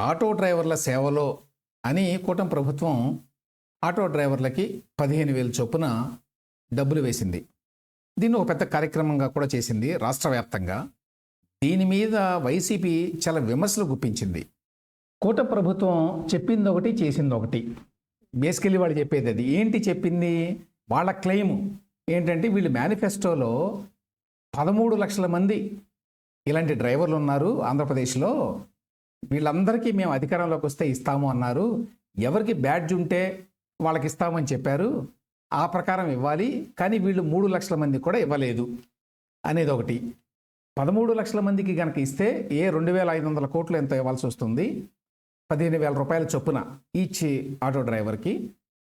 Auto డ్రైవర్ల సేవలో అని కూటమి ప్రభుత్వం ఆటో డ్రైవర్లకి పదిహేను వేల చొప్పున డబ్బులు వేసింది. దీన్ని ఒక పెద్ద కార్యక్రమంగా కూడా చేసింది రాష్ట్ర వ్యాప్తంగా. దీని మీద వైసీపీ చాలా విమర్శలు గుప్పించింది. కూట ప్రభుత్వం చెప్పింది ఒకటి చేసింది ఒకటి బేసికలీ వాళ్ళు చెప్పేది అది. ఏంటి చెప్పింది? వాళ్ళ క్లెయిమ్ ఏంటంటే వీళ్ళు మేనిఫెస్టోలో పదమూడు లక్షల మంది ఇలాంటి డ్రైవర్లు ఉన్నారు ఆంధ్రప్రదేశ్లో. వీళ్ళందరికీ మేము అధికారంలోకి వస్తే ఇస్తాము అన్నారు. ఎవరికి బ్యాడ్జ్ ఉంటే వాళ్ళకి ఇస్తామని చెప్పారు. ఆ ప్రకారం ఇవ్వాలి. కానీ వీళ్ళు మూడు లక్షల మంది కూడా ఇవ్వలేదు అనేది ఒకటి. పదమూడు లక్షల మందికి కనుక ఇస్తే ఏ రెండు వేల ఐదు వందల కోట్లు ఎంత ఇవ్వాల్సి వస్తుంది. పదిహేను వేల రూపాయల చొప్పున ఈచ్ ఆటో డ్రైవర్కి.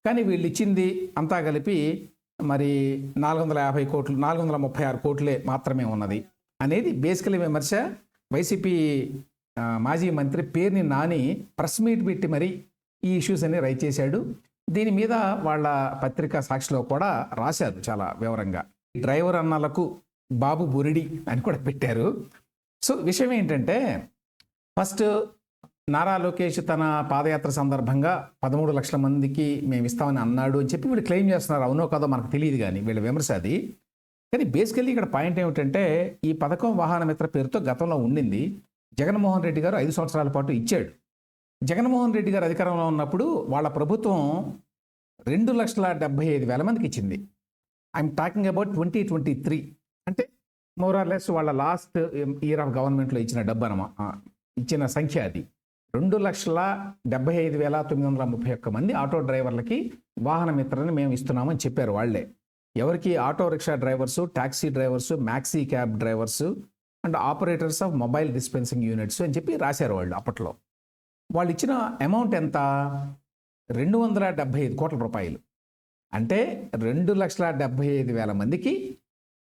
కానీ వీళ్ళు ఇచ్చింది అంతా కలిపి మరి నాలుగు వందల యాభై కోట్లు నాలుగు వందల ముప్పై ఆరు కోట్లే మాత్రమే ఉన్నది. అనేది బేసికలీ విమర్శ. వైసీపీ మాజీ మంత్రి పేరుని నాని ప్రెస్ మీట్ పెట్టి మరి ఈ ఇష్యూస్ అన్ని రైట్ చేశాడు. దీని మీద వాళ్ళ పత్రికా సాక్షిలో కూడా రాశారు చాలా వివరంగా. డ్రైవర్ అన్నలకు బాబు బురిడి అని కూడా పెట్టారు. సో విషయం ఏంటంటే ఫస్ట్ నారా లోకేష్ తన పాదయాత్ర సందర్భంగా పదమూడు లక్షల మందికి మేము ఇస్తామని అన్నాడు అని చెప్పి వీళ్ళు క్లెయిమ్ చేస్తున్నారు. అవునో కాదో మనకు తెలియదు కానీ వీళ్ళ విమర్శ అది. కానీ బేసికల్లీ ఇక్కడ పాయింట్ ఏమిటంటే ఈ పథకం వాహన మిత్ర పేరుతో గతంలో ఉండింది. జగన్మోహన్ రెడ్డి గారు ఐదు సంవత్సరాల పాటు ఇచ్చాడు. జగన్మోహన్ రెడ్డి గారు అధికారంలో ఉన్నప్పుడు వాళ్ళ ప్రభుత్వం రెండు లక్షల డెబ్బై ఐదు వేల మందికి ఇచ్చింది. I'm talking about twenty twenty three అంటే మోరార్లెస్ వాళ్ళ లాస్ట్ ఇయర్ ఆఫ్ గవర్నమెంట్లో ఇచ్చిన డబ్బు అనమా ఇచ్చిన సంఖ్య అది. రెండు లక్షల డెబ్బై ఐదు వేల తొమ్మిది వందల ముప్పై ఒక్క మంది ఆటో డ్రైవర్లకి వాహన మిత్రని మేము ఇస్తున్నామని చెప్పారు వాళ్ళే. ఎవరికి auto rickshaw drivers taxi drivers maxi cab drivers and operators of mobile dispensing units అని చెప్పి రాశారు వాళ్ళు అప్పట్లో. వాళ్ళు ఇచ్చిన అమౌంట్ ఎంత? రెండు వందల డెబ్భై ఐదు కోట్ల రూపాయలు. అంటే రెండు లక్షల డెబ్భై ఐదు వేల మందికి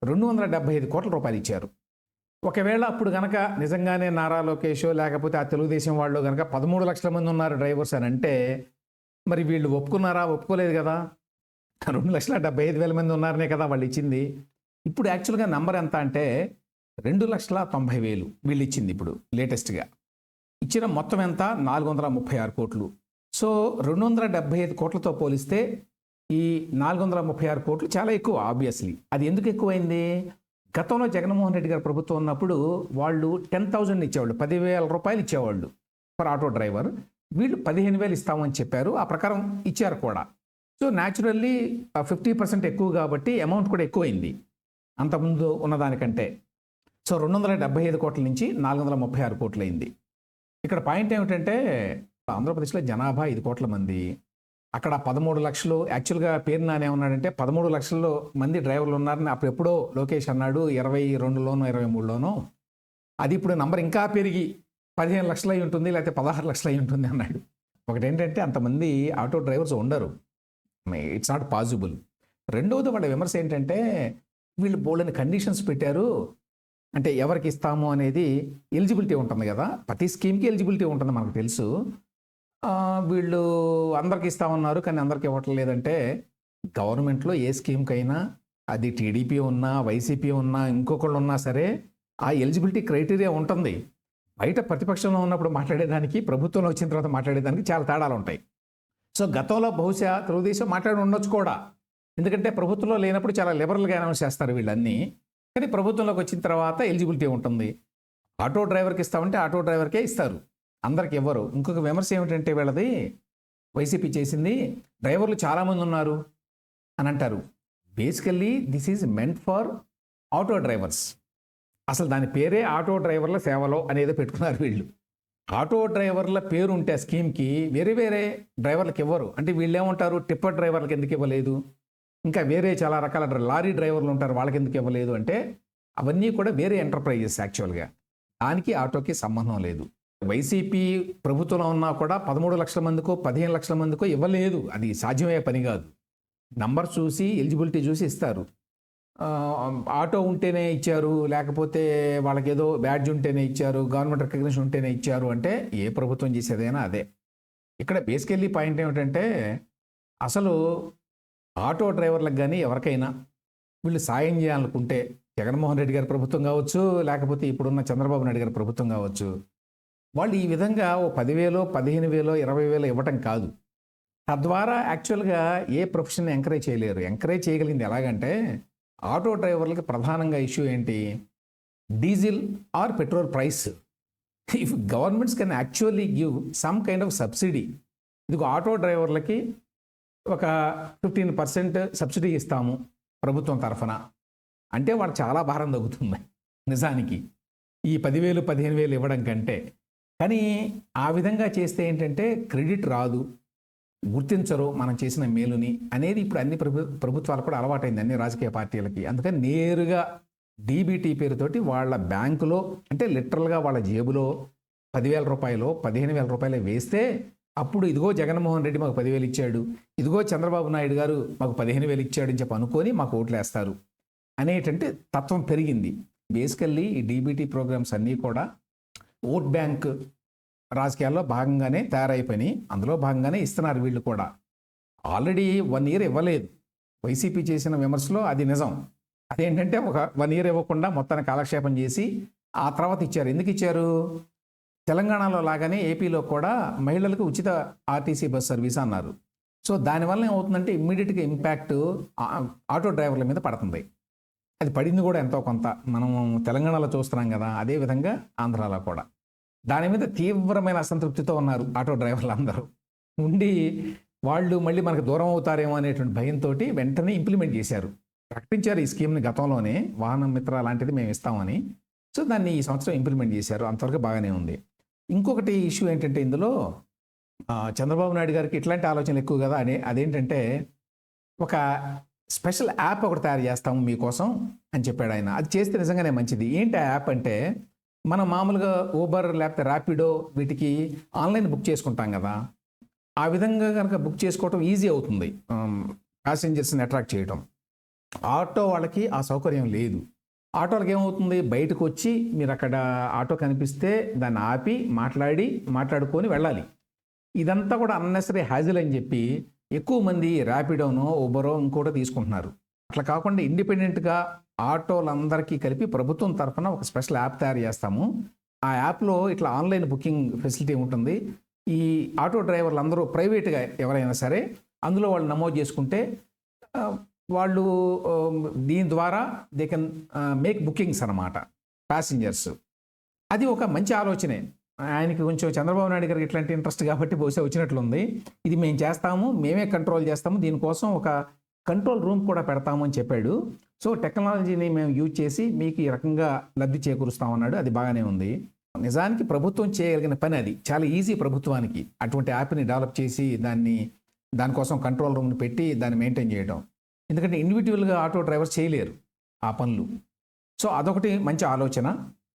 రెండు వందల డెబ్భై ఐదు కోట్ల రూపాయలు ఇచ్చారు. ఒకవేళ అప్పుడు గనక నిజంగానే నారా లోకేష్ లేకపోతే ఆ తెలుగుదేశం వాళ్ళు కనుక పదమూడు లక్షల మంది ఉన్నారు డ్రైవర్స్ అని అంటే మరి వీళ్ళు ఒప్పుకున్నారా? ఒప్పుకోలేదు కదా. రెండు లక్షల డెబ్బై ఐదు వేల మంది ఉన్నారనే కదా వాళ్ళు ఇచ్చింది. ఇప్పుడు యాక్చువల్గా నెంబర్ ఎంత అంటే రెండు లక్షల తొంభై వేలు వీళ్ళు ఇచ్చింది ఇప్పుడు లేటెస్ట్గా. ఇచ్చిన మొత్తం ఎంత? నాలుగు వందల ముప్పై ఆరు కోట్లు. సో రెండు వందల డెబ్బై ఐదు కోట్లతో పోలిస్తే ఈ నాలుగు వందల ముప్పై ఆరు కోట్లు చాలా ఎక్కువ ఆబ్వియస్లీ. అది ఎందుకు ఎక్కువైంది? గతంలో జగన్మోహన్ రెడ్డి గారు ప్రభుత్వం ఉన్నప్పుడు వాళ్ళు టెన్ థౌజండ్ ఇచ్చేవాళ్ళు పదివేల రూపాయలు ఇచ్చేవాళ్ళు ఫర్ ఆటో డ్రైవర్. వీళ్ళు పదిహేను వేలు ఇస్తామని చెప్పారు ఆ ప్రకారం ఇచ్చారు కూడా. సో న్యాచురల్లీ ఫిఫ్టీ పర్సెంట్ ఎక్కువ కాబట్టి అమౌంట్ కూడా ఎక్కువైంది అంతకుముందు ఉన్నదానికంటే. సో రెండు వందల డెబ్బై ఐదు కోట్ల నుంచి నాలుగు వందల ముప్పై ఆరు కోట్లు అయింది ఇక్కడ పాయింట్ ఏమిటంటే ఆంధ్రప్రదేశ్లో జనాభా ఐదు కోట్ల మంది. అక్కడ పదమూడు లక్షలు యాక్చువల్గా పేరు నానే ఉన్నాడంటే పదమూడు లక్షల్లో మంది డ్రైవర్లు ఉన్నారని అప్పుడు ఎప్పుడో లోకేష్ అన్నాడు ఇరవై రెండులోనో ఇరవై మూడులోనో అది ఇప్పుడు నంబర్ ఇంకా పెరిగి పదిహేను లక్షలు అయి ఉంటుంది లేకపోతే పదహారు లక్షలు అయి ఉంటుంది అన్నాడు. ఒకటి ఏంటంటే అంతమంది ఆటో డ్రైవర్స్ ఉండరు. ఇట్స్ నాట్ పాసిబుల్ రెండవది వాళ్ళ విమర్శ ఏంటంటే వీళ్ళు బోల్డని కండిషన్స్ పెట్టారు. అంటే ఎవరికి ఇస్తాము అనేది ఎలిజిబిలిటీ ఉంటుంది కదా. ప్రతి స్కీమ్కి ఎలిజిబిలిటీ ఉంటుంది మనకు తెలుసు. వీళ్ళు అందరికి ఇస్తామన్నారు కానీ అందరికి ఇవ్వటం లేదంటే గవర్నమెంట్లో ఏ స్కీమ్కైనా అది టీడీపీ ఉన్నా వైసీపీ ఉన్నా ఇంకొకళ్ళు ఉన్నా సరే ఆ ఎలిజిబిలిటీ క్రైటీరియా ఉంటుంది. బయట ప్రతిపక్షంలో ఉన్నప్పుడు మాట్లాడేదానికి ప్రభుత్వంలో వచ్చిన తర్వాత మాట్లాడేదానికి చాలా తేడాలు ఉంటాయి. సో గతంలో బహుశా తెలుగుదేశం మాట్లాడి ఉండొచ్చు కూడా. ఎందుకంటే ప్రభుత్వంలో లేనప్పుడు చాలా లిబరల్గా అనౌన్స్ చేస్తారు వీళ్ళన్నీ. కానీ ప్రభుత్వంలోకి వచ్చిన తర్వాత ఎలిజిబిలిటీ ఉంటుంది. ఆటో డ్రైవర్కి ఇస్తామంటే ఆటో డ్రైవర్కే ఇస్తారు. అందరికి ఇవ్వరు ఇంకొక విమర్శ ఏమిటంటే వీళ్ళది వైసీపీ చేసింది డ్రైవర్లు చాలామంది ఉన్నారు అని అంటారు. Basically this is meant for auto drivers. అసలు దాని పేరే ఆటో డ్రైవర్ల సేవలో అనేది పెట్టుకున్నారు వీళ్ళు. ఆటో డ్రైవర్ల పేరు ఉంటే ఆ స్కీమ్కి వేరే వేరే డ్రైవర్లకు ఇవ్వరు అంటే వీళ్ళు ఏమంటారు టిప్పర్ డ్రైవర్లకు ఎందుకు ఇవ్వలేదు? ఇంకా వేరే చాలా రకాల లారీ డ్రైవర్లు ఉంటారు. వాళ్ళకి ఎందుకు ఇవ్వలేదు అంటే అవన్నీ కూడా వేరే ఎంటర్ప్రైజెస్ యాక్చువల్గా. దానికి ఆటోకి సంబంధం లేదు. వైసీపీ ప్రభుత్వంలో ఉన్నా కూడా పదమూడు లక్షల మందికో పదిహేను లక్షల మందికో ఇవ్వలేదు. అది సాధ్యమయ్యే పని కాదు. నంబర్ చూసి ఎలిజిబిలిటీ చూసి ఇస్తారు. ఆటో ఉంటేనే ఇచ్చారు. లేకపోతే వాళ్ళకి ఏదో బ్యాడ్జ్ ఉంటేనే ఇచ్చారు. గవర్నమెంట్ రికగ్నిషన్ ఉంటేనే ఇచ్చారు అంటే ఏ ప్రభుత్వం చేసేదైనా అదే. ఇక్కడ బేసికల్లీ పాయింట్ ఏమిటంటే అసలు ఆటో డ్రైవర్లకు కానీ ఎవరికైనా వీళ్ళు సాయం చేయాలనుకుంటే జగన్మోహన్ రెడ్డి గారి ప్రభుత్వం కావచ్చు లేకపోతే ఇప్పుడున్న చంద్రబాబు నాయుడు గారి ప్రభుత్వం కావచ్చు వాళ్ళు ఈ విధంగా ఓ పదివేలో పదిహేను వేలో ఇరవై వేలో ఇవ్వటం కాదు. తద్వారా యాక్చువల్గా ఏ ప్రొఫెషన్ ఎంకరేజ్ చేయలేరు. ఎంకరేజ్ చేయగలిగింది ఎలాగంటే ఆటో డ్రైవర్లకి ప్రధానంగా ఇష్యూ ఏంటి? Diesel or petrol price. If governments can actually give some kind of subsidy ఇదిగో ఆటో డ్రైవర్లకి ఒక ఫిఫ్టీన్ పర్సెంట్ సబ్సిడీ ఇస్తాము ప్రభుత్వం తరఫున. అంటే వాడు చాలా భారం తగ్గుతుంది. నిజానికి. ఈ పదివేలు పదిహేను వేలు ఇవ్వడం కంటే. కానీ ఆ విధంగా చేస్తే ఏంటంటే క్రెడిట్ రాదు. గుర్తించరు మనం చేసిన మేలుని అనేది ఇప్పుడు అన్ని ప్రభు ప్రభుత్వాలు కూడా అలవాటైంది అన్ని రాజకీయ పార్టీలకి. అందుకని నేరుగా డీబీటీ పేరుతోటి వాళ్ళ బ్యాంకులో అంటే లిటరల్గా వాళ్ళ జేబులో పదివేల రూపాయలు పదిహేను వేల రూపాయలు వేస్తే అప్పుడు ఇదిగో జగన్మోహన్ రెడ్డి మాకు పదివేలు ఇచ్చాడు ఇదిగో చంద్రబాబు నాయుడు గారు మాకు పదిహేను వేలు ఇచ్చాడు అని చెప్పి అనుకొని మాకు ఓట్లు వేస్తారు అనేటంటే తత్వం పెరిగింది. బేసికల్లీ ఈ డీబీటీ ప్రోగ్రామ్స్ అన్నీ కూడా ఓట్ బ్యాంక్ రాజకీయాల్లో భాగంగానే తయారైపోయినాయి. అందులో భాగంగానే ఇస్తున్నారు వీళ్ళు కూడా. ఆల్రెడీ వన్ ఇయర్ ఇవ్వలేదు. వైసీపీ చేసిన విమర్శలో అది నిజం. అదేంటంటే ఒక వన్ ఇయర్ ఇవ్వకుండా మొత్తాన్ని కాలక్షేపం చేసి ఆ తర్వాత ఇచ్చారు. ఎందుకు ఇచ్చారు? తెలంగాణలో లాగానే ఏపీలో కూడా మహిళలకు ఉచిత ఆర్టీసీ బస్ సర్వీస్ అన్నారు. సో దానివల్ల ఏమవుతుందంటే ఇమ్మీడియట్గా ఇంపాక్ట్ ఆటో డ్రైవర్ల మీద పడుతుంది. అది పడింది కూడా ఎంతో కొంత. మనం తెలంగాణలో చూస్తున్నాం కదా అదే విధంగా ఆంధ్రాలో కూడా. దాని మీద తీవ్రమైన అసంతృప్తితో ఉన్నారు ఆటో డ్రైవర్లు అందరూ. ఉండి వాళ్ళు మళ్ళీ మనకు దూరం అవుతారేమో అనేటువంటి భయంతో వెంటనే ఇంప్లిమెంట్ చేశారు. ప్రకటించారు ఈ స్కీమ్ని గతంలోనే. వాహన మిత్ర లాంటిది మేము ఇస్తామని. సో దాన్ని ఈ సంవత్సరం ఇంప్లిమెంట్ చేశారు. అంతవరకు బాగానే ఉంది. ఇంకొకటి ఇష్యూ ఏంటంటే ఇందులో చంద్రబాబు నాయుడు గారికి ఇట్లాంటి ఆలోచనలు ఎక్కువ కదా అని అదేంటంటే ఒక స్పెషల్ యాప్ ఒకటి తయారు చేస్తాము మీకోసం అని చెప్పాడు ఆయన. అది చేస్తే నిజంగానే మంచిది. ఏంటి ఆ యాప్ అంటే మనం మామూలుగా ఊబర్ లేకపోతే ర్యాపిడో వీటికి ఆన్లైన్ బుక్ చేసుకుంటాం కదా ఆ విధంగా కనుక బుక్ చేసుకోవటం ఈజీ అవుతుంది. ప్యాసింజర్స్ని అట్రాక్ట్ చేయటం. ఆటో వాళ్ళకి ఆ సౌకర్యం లేదు. ఆటోలకు ఏమవుతుంది బయటకు వచ్చి మీరు అక్కడ ఆటో కనిపిస్తే దాన్ని ఆపి మాట్లాడి మాట్లాడుకొని వెళ్ళాలి. ఇదంతా కూడా అన్నెసరీ హ్యాజిల్ అని చెప్పి ఎక్కువ మంది ర్యాపిడోనో ఉబరో ఇంకోటో తీసుకుంటున్నారు. అట్లా కాకుండా ఇండిపెండెంట్గా ఆటోలందరికీ కలిపి ప్రభుత్వం తరఫున ఒక స్పెషల్ యాప్ తయారు చేస్తాము. ఆ యాప్లో ఇట్లా ఆన్లైన్ బుకింగ్ ఫెసిలిటీ ఉంటుంది. ఈ ఆటో డ్రైవర్లు అందరూ ప్రైవేట్గా ఎవరైనా సరే అందులో వాళ్ళు నమోదు చేసుకుంటే వాళ్ళు um, దీని ద్వారా దే కెన్ మేక్ బుకింగ్స్ అన్నమాట. ప్యాసింజర్స్ అది ఒక మంచి ఆలోచనే. ఆయనకి కొంచెం చంద్రబాబు నాయుడు గారికి ఇట్లాంటి ఇంట్రెస్ట్ కాబట్టి బహుశా వచ్చినట్లుంది. ఇది మేము చేస్తాము మేమే కంట్రోల్ చేస్తాము దీనికోసం ఒక కంట్రోల్ రూమ్ కూడా పెడతాము అని చెప్పాడు. సో టెక్నాలజీని మేము యూజ్ చేసి మీకు ఈ రకంగా లబ్ధి చేకూరుస్తామన్నాడు అది బాగానే ఉంది. నిజానికి ప్రభుత్వం చేయగలిగిన పని అది. చాలా ఈజీ ప్రభుత్వానికి అటువంటి యాప్ని డెవలప్ చేసి దాన్ని దానికోసం కంట్రోల్ రూమ్ని పెట్టి దాన్ని మెయింటైన్ చేయడం. ఎందుకంటే ఇండివిజువల్గా ఆటో డ్రైవర్స్ చేయలేరు ఆ పనులు. సో అదొకటి మంచి ఆలోచన.